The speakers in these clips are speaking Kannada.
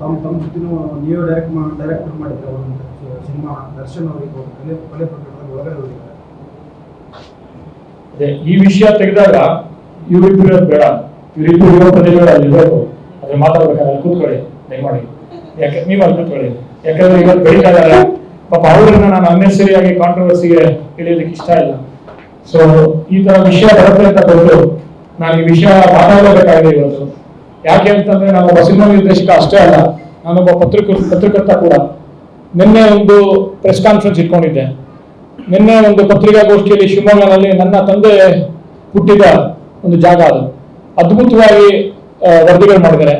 ತಮ್ಮ ತಮ್ಮ ಜೊತೆನೂ ನೀವು ಡೈರೆಕ್ಟ್ ಡೈರೆಕ್ಟ್ ಮಾಡಿದ್ರೆ ಒಂದು ಸಿನಿಮಾ, ದರ್ಶನ್ ಅವರಿಗೆ ಕೊಲೆ ಕೊಲೆ ಪ್ರಕರಣದಲ್ಲಿ ಒಳಗಡೆ ಹೋಗಿದ್ದಾರೆ. ಅದೇ, ಈ ವಿಷಯ ತೆಗೆದಾಗ ಇವರಿಬ್ಬರು ಬೇಡ. ಇವರಿಬ್ಬರು ಇರೋ ಪ್ರದೇಶಗಳು ಅಲ್ಲಿ ಇರೋದು. ಅದ್ರ ಮಾತಾಡ್ಬೇಕಾದ್ರೆ ಅಲ್ಲಿ ಕೂತ್ಕೊಳ್ಳಿ, ದಯಮಾಡಿ. ಯಾಕೆ, ನೀವು ಅಲ್ಲಿ ಕೂತ್ಕೊಳ್ಳಿ. ಯಾಕಂದ್ರೆ ಇವತ್ತು ಬೆಳೀತಾ ಪಾಪ ಅವ್ರನ್ನ ನಾನು ಅನ್ನೆಸರಿಯಾಗಿ ಕಾಂಟ್ರವರ್ಸಿಗೆ ಇಳಿಯೋದಕ್ಕೆ ಇಷ್ಟ ಇಲ್ಲ. ಸೊ ಈ ತರ ವಿಷಯ ಬರುತ್ತೆ ಅಂತ ಗೊತ್ತು ನಾನು ಈ ವಿಷಯ ಮಾತಾಡಬೇಕಾಗಿದೆ ಇವತ್ತು. ಯಾಕೆ ಅಂತಂದ್ರೆ ನಾನು ಒಬ್ಬ ಸಿನಿಮಾ ನಿರ್ದೇಶಕ ಅಷ್ಟೇ ಅಲ್ಲ ನಾನೊಬ್ಬ ಪತ್ರಿಕ, ಪತ್ರಕರ್ತ ಕೂಡ. ನಿನ್ನೆ ಒಂದು ಪ್ರೆಸ್ ಕಾನ್ಫರೆನ್ಸ್ ಇಟ್ಕೊಂಡಿದ್ದೆ. ನಿನ್ನೆ ಒಂದು ಪತ್ರಿಕಾಗೋಷ್ಠಿಯಲ್ಲಿ ಶಿವಮೊಗ್ಗನಲ್ಲಿ ನನ್ನ ತಂದೆ ಹುಟ್ಟಿದ ಒಂದು ಜಾಗ ಅದು. ಅದ್ಭುತವಾಗಿ ವರದಿಗಳು ಮಾಡಿದ್ದಾರೆ.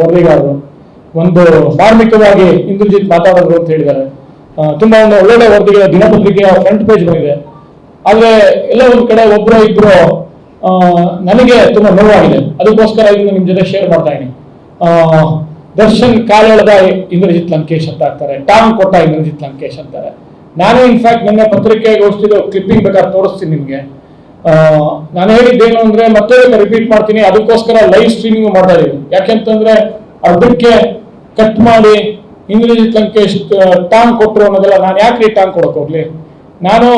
ವರದಿಗಾರರು. ಒಂದು ಮಾರ್ಮಿಕವಾಗಿ ಇಂದ್ರಜಿತ್ ಮಾತಾಡಿದ್ರು ಅಂತ ಹೇಳಿದ್ದಾರೆ. ತುಂಬಾ ಒಂದು ಒಳ್ಳೊಳ್ಳೆ ವರದಿಗಳ, ದಿನಪತ್ರಿಕೆಯ ಫ್ರಂಟ್ ಪೇಜ್ ಬಂದಿದೆ. ಆದ್ರೆ ಎಲ್ಲ ಒಂದು ಕಡೆ ಒಬ್ರು ಇಬ್ರು ನನಗೆ ತುಂಬಾ ನೋವಾಗಿದೆ. ಅದಕ್ಕೋಸ್ಕರ ಇದನ್ನ ನಿಮ್ಮ ಜೊತೆ ಶೇರ್ ಮಾಡ್ತಾ ಇದ್ದೀನಿ. ದರ್ಶನ್ ಕಾಲೆಳೆದ ಇಂದ್ರಜಿತ್ ಲಂಕೇಶ್ ಅಂತ ಆಗ್ತಾರೆ. ಟಾಂಗ್ ಕೊಟ್ಟ ಇಂದ್ರಜಿತ್ ಲಂಕೇಶ್ ಅಂತಾರೆ. ನಾನೇ ಇನ್ಫ್ಯಾಕ್ಟ್ ನಿನ್ನೆ ಪತ್ರಿಕೆಗೋಷ್ಠಿದು ಕ್ಲಿಪ್ಪಿಂಗ್ ಬೇಕಾದ್ರೆ ತೋರಿಸ್ತೀನಿ ನಿಮಗೆ. ನಾನು ಹೇಳಿದ್ದೇನು ಅಂದ್ರೆ ಮತ್ತೆ ರಿಪೀಟ್ ಮಾಡ್ತೀನಿ. ಅದಕ್ಕೋಸ್ಕರ ಲೈವ್ ಸ್ಟ್ರೀಮಿಂಗ್ ಮಾಡ್ತಾ ಇದೀವಿ ಯಾಕೆಂತಂದ್ರೆ ಅರ್ಧಕ್ಕೆ ಕಟ್ ಮಾಡಿ ಇಂದ್ರಜಿತ್ ಲಂಕೇಶ್ ಟಾಂಗ್ ಕೊಟ್ಟರು ಅನ್ನೋದೆಲ್ಲ ನಾನು ಯಾಕೆ ಟಾಂಗ್ ಕೊಡಕ್ ಹೋಗ್ಲಿ? ನಾನು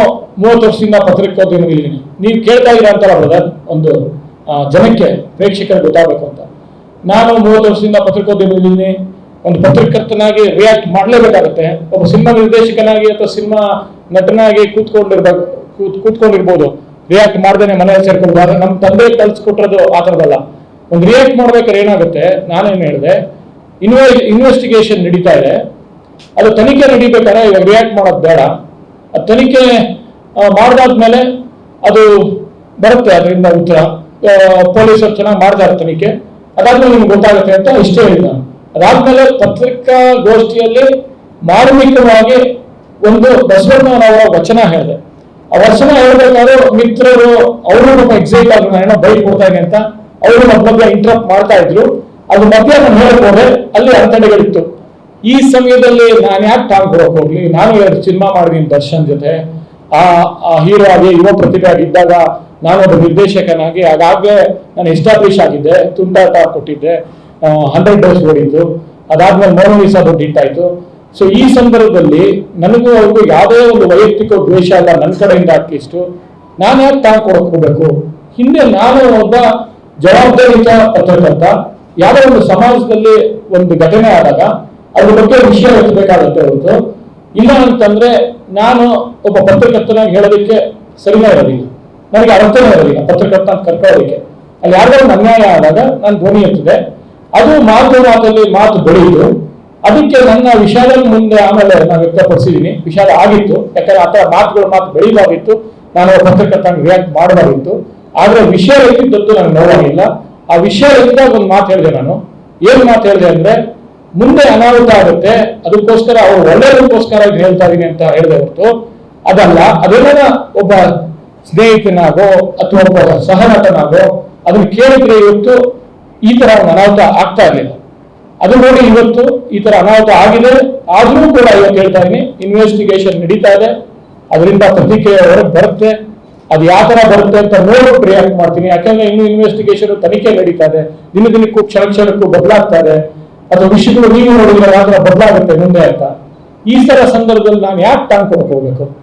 ಮೂವತ್ತು ವರ್ಷದಿಂದ ಪತ್ರಿಕೋದ್ಯಮದಲ್ಲಿದ್ದೀನಿ ನೀವು ಕೇಳ್ತಾ ಇದ್ದೀರಾ ಅಂತಾರ ಬ್ರದರ್, ಒಂದು ಜನಕ್ಕೆ ಪ್ರೇಕ್ಷಕರಿಗೆ ಗೊತ್ತಾಗಬೇಕು ಅಂತ. ನಾನು ಮೂವತ್ತು ವರ್ಷದಿಂದ ಪತ್ರಿಕೋದ್ಯಮದಲ್ಲಿದ್ದೀನಿ ಒಂದು ಪತ್ರಕರ್ತನಾಗಿ ರಿಯಾಕ್ಟ್ ಮಾಡಲೇಬೇಕಾಗುತ್ತೆ. ಒಬ್ಬ ಸಿನಿಮಾ ನಿರ್ದೇಶಕನಾಗಿ ಅಥವಾ ಸಿನಿಮಾ ನಟನಾಗಿ ಕೂತ್ಕೊಂಡಿರ್ಬೇಕು ಕೂತ್, ಕೂತ್ಕೊಂಡಿರ್ಬೋದು. ರಿಯಾಕ್ಟ್ ಮಾಡ್ದೇನೆ ಮನೆಯಲ್ಲಿ ಆದ್ರೆ ನಮ್ಮ ತಂದೆ ಕಲ್ಸ್ಕೊಟ್ರದು ಆ ಥರದಲ್ಲ ಒಂದು ರಿಯಾಕ್ಟ್ ಮಾಡ್ಬೇಕಾದ್ರೆ ಏನಾಗುತ್ತೆ? ನಾನೇನು ಹೇಳಿದೆ ಇನ್ವೆ ಇನ್ವೆಸ್ಟಿಗೇಷನ್ ನಡೀತಾ ಇದೆ. ಅದು ತನಿಖೆ ನಡೀಬೇಕಾದ್ರೆ ಇವಾಗ ರಿಯಾಕ್ಟ್ ಮಾಡೋದು ಬೇಡ. ತನಿಖೆ ಮಾಡಿದಾದ್ಮೇಲೆ ಅದು ಬರುತ್ತೆ, ಅದರಿಂದ ಉತ್ತರ. ಪೊಲೀಸರು ಚೆನ್ನಾಗಿ ಮಾಡ್ತಾರೆ ತನಿಖೆ. ಅದಾದ್ಮೇಲೆ ನಿಮ್ಗೆ ಗೊತ್ತಾಗುತ್ತೆ ಅಂತ ಇಷ್ಟೇ ಹೇಳಿದ ಅದಾದ್ಮೇಲೆ ಪತ್ರಿಕಾ ಪತ್ರಿಕಾಗೋಷ್ಠಿಯಲ್ಲಿ ಮಾರ್ಮಿಕವಾಗಿ ಒಂದು ಬಸವಣ್ಣನವರ ವಚನ ಹೇಳಿದೆ. ಆ ವಚನ ಹೇಳ್ಬೇಕಾದ್ರೆ ಮಿತ್ರರು, ಅವರು ನಮ್ಮ ಎಕ್ಸೈಟ್ ಆದ್ರು ಏನೋ ಬೈಕ್ ಕೊಡ್ತಾ ಇದ್ದೀನಿ ಅಂತ, ಅವರು ನಮ್ಮ ಮಧ್ಯ ಇಂಟ್ರಪ್ಟ್ ಮಾಡ್ತಾ ಇದ್ರು. ಅದು ಮಧ್ಯ ನಾನು ಅಲ್ಲಿ ಅಡೆತಡೆಗಳಿತ್ತು ಈ ಸಮಯದಲ್ಲಿ ನಾನು ಯಾಕೆ ಟಾಂಗ್ ಕೊಡಕ್ ಹೋಗ್ಲಿ? ನಾನು ಎರಡು ಸಿನಿಮಾ ಮಾಡಿದೀನಿ ದರ್ಶನ್ ಜೊತೆ. ಆ ಆ ಹೀರೋ ಆಗಿ, ಯುವ ಪ್ರತಿಭೆ ಆಗಿದ್ದಾಗ ನಾನು ಒಬ್ಬ ನಿರ್ದೇಶಕನಾಗಿ ಅದಾಗ್ಲೇ ನಾನು ಎಸ್ಟಾಬ್ಲಿಷ್ ಆಗಿದ್ದೆ ತುಂಟಾಟ ಕೊಟ್ಟಿದ್ದೆ ಹಂಡ್ರೆಡ್ ಡೋಸ್ ಓಡಿದ್ದು. ಅದಾದ್ಮೇಲೆ ಮೋನೋವಿಸಾ ದೊಡ್ಡ ಆಯ್ತು. ಸೊ ಈ ಸಂದರ್ಭದಲ್ಲಿ ನನಗೂ ಅವ್ರಿಗೂ ಯಾವುದೇ ಒಂದು ವೈಯಕ್ತಿಕ ದ್ವೇಷ ಅಲ್ಲ ನನ್ನ ಕಡೆಯಿಂದ ಅಟ್ಲೀಸ್ಟ್. ನಾನು ಯಾಕೆ ಟಾಂಗ್ ಕೊಡಕ್ ಹೋಗ್ಬೇಕು? ಹಿಂದೆ ನಾನು ಒಬ್ಬ ಜವಾಬ್ದಾರಿಯುತ ಪತ್ರಕರ್ತ. ಯಾವುದೋ ಒಂದು ಸಮಾಜದಲ್ಲಿ ಒಂದು ಘಟನೆ ಆದಾಗ ಅದ್ರ ಬಗ್ಗೆ ವಿಷಯ ಎತ್ತಬೇಕಾಗುತ್ತೆ ಹೊರತು ಇಲ್ಲ ಅಂತಂದ್ರೆ ನಾನು ಒಬ್ಬ ಪತ್ರಕರ್ತನಾಗಿ ಹೇಳೋದಕ್ಕೆ ಸರಿನೇ ಇರೋದಿಲ್ಲ. ನನಗೆ ಅರ್ಥನೇ ಇರೋದಿಲ್ಲ ಪತ್ರಕರ್ತ ಅಂತ ಕರ್ಕೊಳ್ಳೋದಕ್ಕೆ. ಅಲ್ಲಿ ಯಾರಾದ್ರೂ ಅನ್ಯಾಯ ಆದಾಗ ನಾನು ಧ್ವನಿ ಎತ್ತಿದೆ. ಅದು ಮಾತು ಮಾತಲ್ಲಿ ಮಾತು ಬೆಳೆಯಿತು. ಅದಕ್ಕೆ ನನ್ನ ವಿಷಾದ ಮುಂದೆ ಆಮೇಲೆ ನಾನು ವ್ಯಕ್ತಪಡಿಸಿದ್ದೀನಿ. ವಿಷಾದ ಆಗಿತ್ತು. ಯಾಕಂದ್ರೆ ಆ ಥರ ಮಾತುಗಳು ಮಾತು ಬೆಳೀಬಾರಿತ್ತು ನಾನು ಪತ್ರಕರ್ತ ರಿಯಾಕ್ಟ್ ಮಾಡಬಾರಿತ್ತು ಆದ್ರೆ ವಿಷಯ ಎತ್ತಿದ್ದದ್ದು ನನಗೆ ನೋವಾಗಿಲ್ಲ ಆ ವಿಷಯ ಇದ್ದಾಗ ಒಂದು ಮಾತು ಹೇಳಿದೆ ನಾನು. ಏನು ಮಾತು ಹೇಳಿದೆ ಅಂದ್ರೆ ಮುಂದೆ ಅನಾಹುತ ಆಗುತ್ತೆ, ಅದಕ್ಕೋಸ್ಕರ ಅವ್ರು ಒಳ್ಳೆಯದಕ್ಕೋಸ್ಕರ ಹೇಳ್ತಾ ಇದೀನಿ ಅಂತ ಹೇಳಿದೆ ಹೊರತು, ಅದಲ್ಲ ಅದೇನ ಒಬ್ಬ ಸ್ನೇಹಿತನಾಗೋ ಅಥವಾ ಒಬ್ಬ ಸಹನಟನಾಗೋ ಅದನ್ನ ಕೇಳಿದ್ರೆ ಇವತ್ತು ಈ ತರ ಅನಾಹುತ ಆಗ್ತಾ ಇರಲಿಲ್ಲ. ಅದು ನೋಡಿ ಇವತ್ತು ಈ ತರ ಅನಾಹುತ ಆಗಿದೆ, ಆದ್ರೂ ಕೂಡ ಇವತ್ತು ಹೇಳ್ತಾ ಇದೀನಿ ಇನ್ವೆಸ್ಟಿಗೇಷನ್ ನಡೀತಾ ಇದೆ, ಅದರಿಂದ ಪ್ರತಿಕ್ರಿಯೆ ಬರುತ್ತೆ, ಅದು ಯಾವ ತರ ಬರುತ್ತೆ ಅಂತ ನೋಡ್ಬಿಟ್ಟು ರಿಯಾಕ್ಟ್ ಮಾಡ್ತೀನಿ, ಯಾಕಂದ್ರೆ ಇನ್ನು ಇನ್ವೆಸ್ಟಿಗೇಷನ್ ತನಿಖೆ ನಡೀತಾ ಇದೆ ದಿನ ದಿನಕ್ಕೂ ಕ್ಷಣ ಕ್ಷಣಕ್ಕೂ ಬದಲಾಗ್ತಾ ಇದೆ. ಅಥವಾ ವಿಷಯಗಳು ನೀವು ನೋಡಿದ್ರೆ ಮಾತ್ರ ತರ ಬದಲಾಗುತ್ತೆ ಮುಂದೆ ಅಂತ. ಈ ತರ ಸಂದರ್ಭದಲ್ಲಿ ನಾನು ಯಾಕೆ ಟಾಂಗ್ ಕೊಡಕ್ ಹೋಗ್ಬೇಕು?